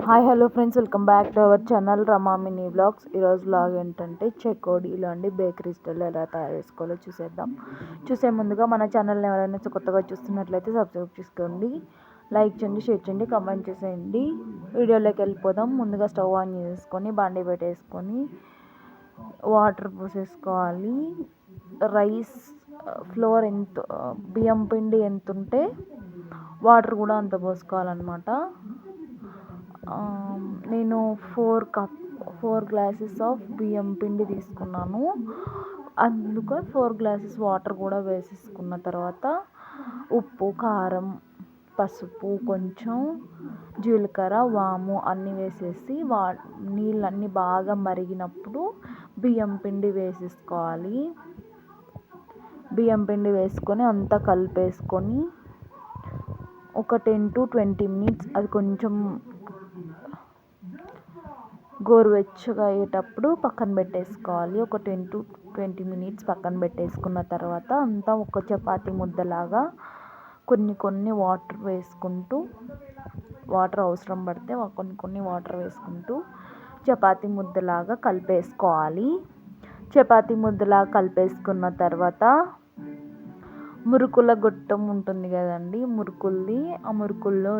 Hi hello friends welcome back to our channel Ramamini blogs ఈరోజు blog ఏంటంటే చెకోడీలు అండి బేకరీ స్టైల్ ఎలా తయారు చేసుకోవాలో చూసేద్దాం. చూసే ముందుగా మన ఛానల్ని ఎవరైనా కొత్తగా చూస్తున్నట్లయితే సబ్స్క్రైబ్ చేసుకోండి. లైక్ చేయండి షేర్ చేయండి కమెంట్ చేసేయండి. వీడియోలోకి వెళ్ళిపోదాం. ముందుగా స్టవ్ ఆన్ చేసుకొని బాండీ పెట్టేసుకొని వాటర్ పోసేసుకోవాలి. రైస్ ఫ్లోర్ ఎంత బియ్యం పిండి ఎంత ఉంటే వాటర్ కూడా అంత పోసుకోవాలన్నమాట. నేను four cup four glasses of బియ్యం పిండి తీసుకున్నాను. అందుకు ఫోర్ గ్లాసెస్ వాటర్ కూడా వేసేసుకున్న తర్వాత ఉప్పు కారం పసుపు కొంచెం జీలకర్ర వాము అన్నీ వేసేసి వా నీళ్ళన్నీ బాగా మరిగినప్పుడు బియ్యం పిండి వేసేసుకోవాలి. బియ్యం పిండి వేసుకొని అంతా కలిపేసుకొని ఒక టెన్ టు ట్వంటీ మినిట్స్ అది కొంచెం గోరువెచ్చగా అయ్యేటప్పుడు పక్కన పెట్టేసుకోవాలి. ఒక టెన్ టు ట్వంటీ మినిట్స్ పక్కన పెట్టేసుకున్న తర్వాత అంతా ఒక చపాతి ముద్దలాగా కొన్ని కొన్ని వాటర్ వేసుకుంటూ వాటర్ అవసరం పడితే కొన్ని కొన్ని వాటర్ వేసుకుంటూ చపాతి ముద్దలాగా కలిపేసుకోవాలి. చపాతి ముద్దలాగా కలిపేసుకున్న తర్వాత మురుకుల గొట్టం ఉంటుంది కదండి మురుకుల్ది ఆ మురుకుల్లో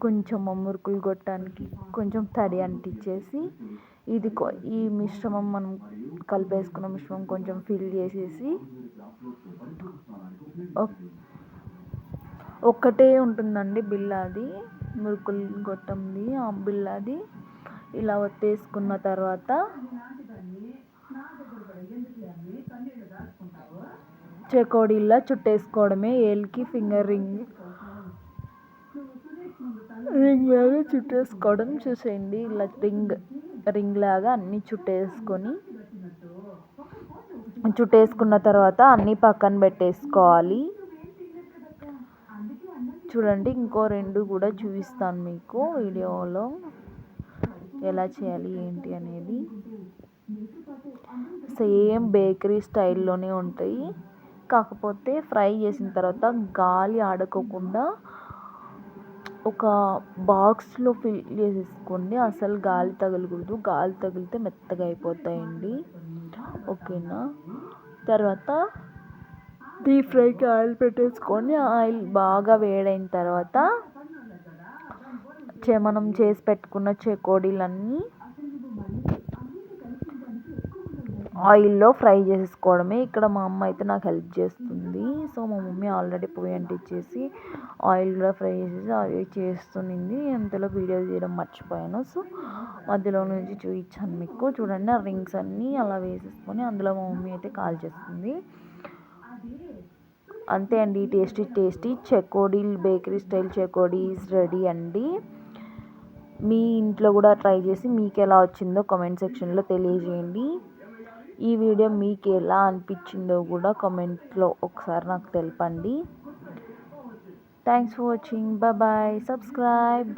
కొంచెం మురుకులు కొట్టడానికి కొంచెం తడి అంటించేసి ఇది ఈ మిశ్రమం మనం కలిపేసుకున్న మిశ్రమం కొంచెం ఫిల్ చేసేసి ఒక్కటే ఉంటుందండి బిల్ల అది మురుకులు గొట్టంది ఆ బిల్ల అది ఇలా ఒత్తేసుకున్న తర్వాత చెకోడీలా చుట్టేసుకోవడమే ఏలికి ఫింగర్ రింగ్ రింగ్ లాగా చుట్టేసుకోవడం చూసేయండి. ఇలా రింగ్ రింగ్ లాగా అన్నీ చుట్టేసుకొని చుట్టేసుకున్న తర్వాత అన్నీ పక్కన పెట్టేసుకోవాలి. చూడండి ఇంకో రెండు కూడా చూపిస్తాను మీకు వీడియోలో. ఎలా చేయాలి ఏంటి అనేది. సేమ్ బేకరీ స్టైల్లోనే ఉంటాయి. కాకపోతే ఫ్రై చేసిన తర్వాత గాలి ఆడుకోకుండా ఒక బాక్స్లో ఫిల్ చేసేసుకోండి. అసలు గాలి తగలకూడదు. గాలి తగిలితే మెత్తగా అయిపోతాయండి. ఓకేనా? తర్వాత డీప్ ఫ్రైకి ఆయిల్ పెట్టేసుకొని ఆయిల్ బాగా వేడైన తర్వాత మనం చేసి పెట్టుకున్న చెకోడీలన్నీ ఆయిల్లో ఫ్రై చేసేసుకోవడమే. ఇక్కడ మా అమ్మ అయితే నాకు హెల్ప్ చేస్తుంది. సో మా మమ్మీ ఆల్రెడీ పొయ్యి అంటించేసి ఆయిల్ కూడా ఫ్రై చేసేసి అవి చేస్తుంది అంతలో వీడియో తీయడం మర్చిపోయాను. సో మధ్యలో నుంచి చూపించాను మీకు. చూడండి ఆ రింగ్స్ అన్నీ అలా వేసేసుకొని అందులో మా మమ్మీ అయితే కాల్ చేస్తుంది. అంతే అండి tasty tasty chekodi bakery style chekodis ready అండి. మీ ఇంట్లో కూడా ట్రై చేసి మీకు ఎలా వచ్చిందో కామెంట్ సెక్షన్లో తెలియజేయండి. ఈ వీడియో మీకు ఎలా అనిపించిందో కూడా కామెంట్లో ఒకసారి నాకు తెలపండి. Thanks for watching bye subscribe